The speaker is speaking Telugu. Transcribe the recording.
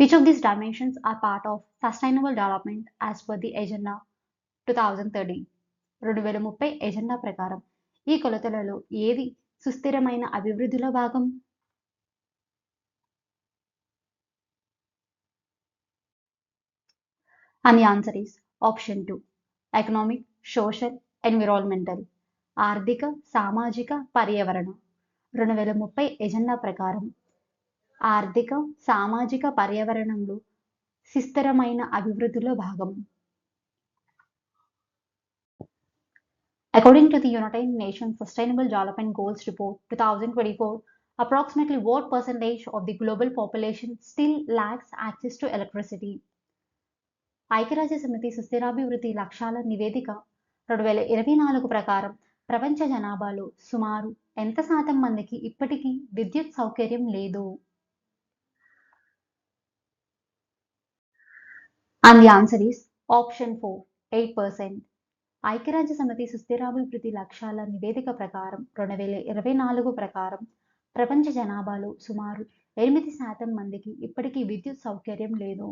Which of these dimensions are part of sustainable development as per the Agenda 2030? రెండు వేల ముప్పై ఎజెండా ప్రకారం ఈ కొలతలలో ఏది సుస్థిరమైన అభివృద్ధిలో భాగం And the answer is option 2. Economic, social, environmental. ఆర్థిక సామాజిక పర్యావరణ రెండు వేల ముప్పై ఎజెండా ప్రకారం ఆర్థిక సామాజిక పర్యావరణంలో సుస్థిరమైన అభివృద్ధిలో భాగం. According to the United Nation sustainable development goals report two thousand twenty four approximately what percentage of the global population still lacks access to electricity ఐక్యరాజ్య సమితి సుస్థిరాభివృద్ధి లక్ష్యాల నివేదిక రెండు వేల ఇరవై నాలుగు ప్రకారం ప్రపంచ జనాభాలో సుమారు ఎంత శాతం మందికి ఇప్పటికీ విద్యుత్ సౌకర్యం లేదు. And the answer is option four eight percent ఐక్యరాజ్య సమితి సుస్థిరాభివృద్ధి లక్ష్యాల నివేదిక ప్రకారం రెండు వేల ఇరవై నాలుగు ప్రకారం ప్రపంచ జనాభాలో సుమారు ఎనిమిది శాతం మందికి ఇప్పటికీ విద్యుత్ సౌకర్యం లేదు.